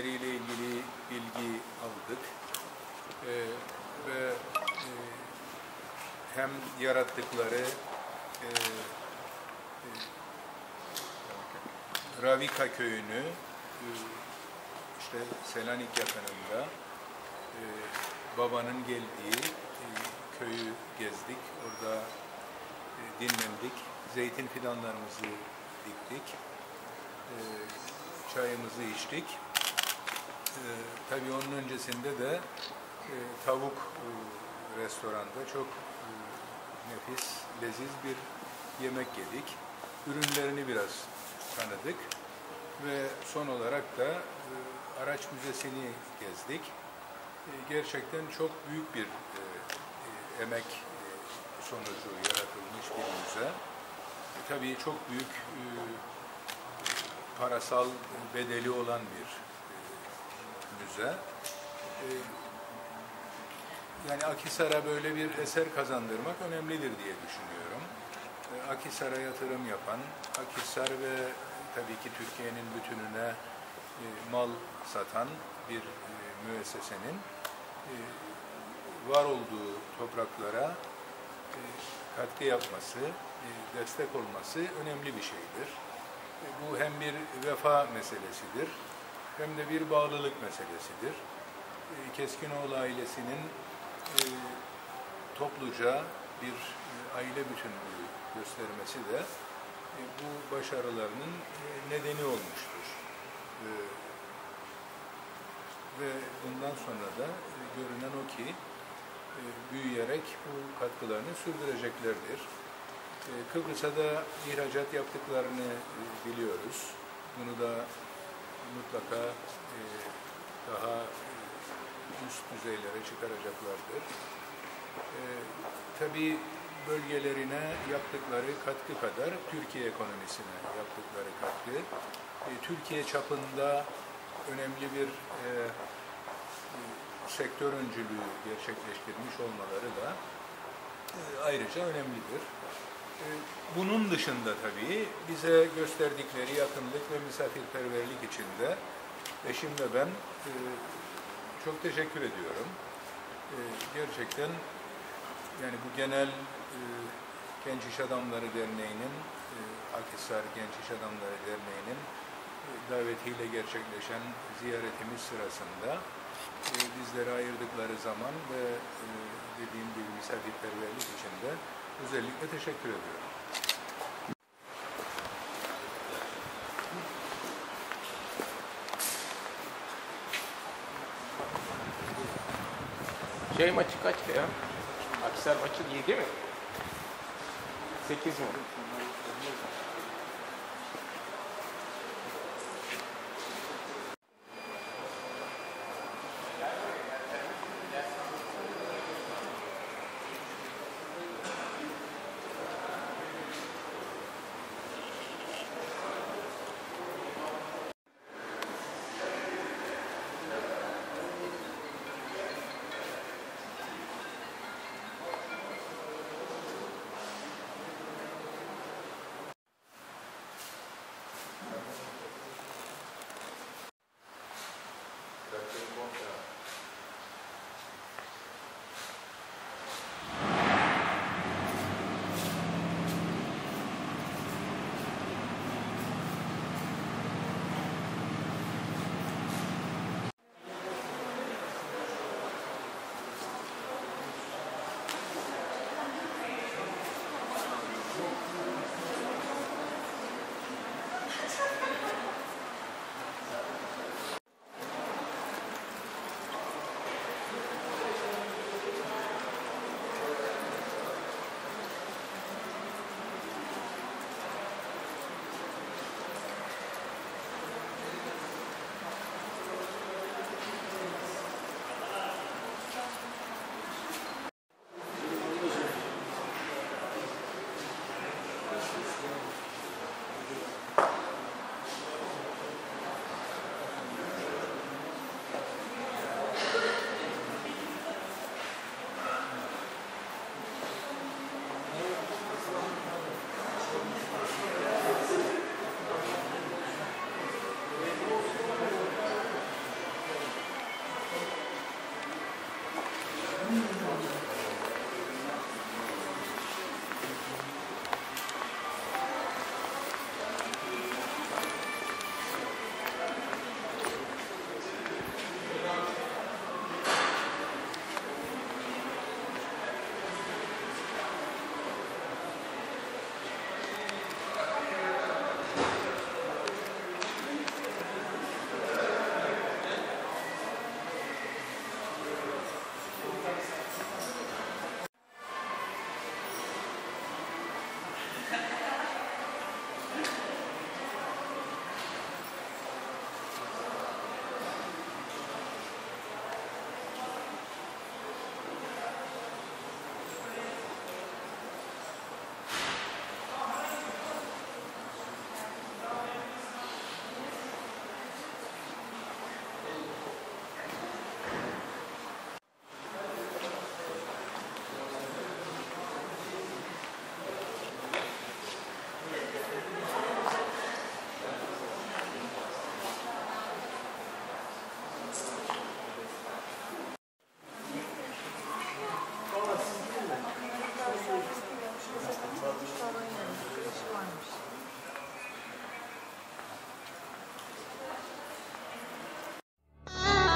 ürünleriyle ilgili bilgi aldık. E, ve e, hem yarattıkları e, e, Ravika köyünü e, işte Selanik yakınında e, babanın geldiği e, köyü gezdik. Orada e, dinlendik. Zeytin fidanlarımızı diktik. E, çayımızı içtik. E, tabii onun öncesinde de e, tavuk e, restoranda çok e, nefis, leziz bir yemek yedik. Ürünlerini biraz tanıdık ve son olarak da e, araç müzesini gezdik. E, gerçekten çok büyük bir e, e, emek e, sonucu yaratılmış bir müze. E, tabii çok büyük e, parasal bedeli olan bir e, müze. E, yani Akisar'a böyle bir eser kazandırmak önemlidir diye düşünüyorum. E, Akisar'a yatırım yapan, Akisar ve tabii ki Türkiye'nin bütününe mal satan bir müessesenin var olduğu topraklara katkı yapması, destek olması önemli bir şeydir. E, bu hem bir vefa meselesidir, hem de bir bağlılık meselesidir. E, Keskinoğlu ailesinin e, topluca bir aile bütünlüğü göstermesi de bu başarılarının nedeni olmuştur. Ve bundan sonra da görünen o ki büyüyerek bu katkılarını sürdüreceklerdir. E, Kıbrıs'a da ihracat yaptıklarını e, biliyoruz. Bunu da mutlaka e, daha e, üst düzeylere çıkaracaklardır. E, tabii bölgelerine yaptıkları katkı kadar Türkiye ekonomisine yaptıkları katkı, e, Türkiye çapında önemli bir sektör öncülüğü gerçekleştirmiş olmaları da ayrıca önemlidir. E, bunun dışında tabii bize gösterdikleri yakınlık ve misafirperverlik için de eşim ve ben e, çok teşekkür ediyorum. E, gerçekten yani bu genel Genç İş Adamları Derneği'nin, Akhisar Genç İş Adamları Derneği'nin davetiyle gerçekleşen ziyaretimiz sırasında bizlere ayırdıkları zaman ve dediğim gibi misafirperverlik için de özellikle teşekkür ediyorum. Şey maçı kaç ya? Akisar maçı 7 mi? 8 mi?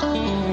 Oh.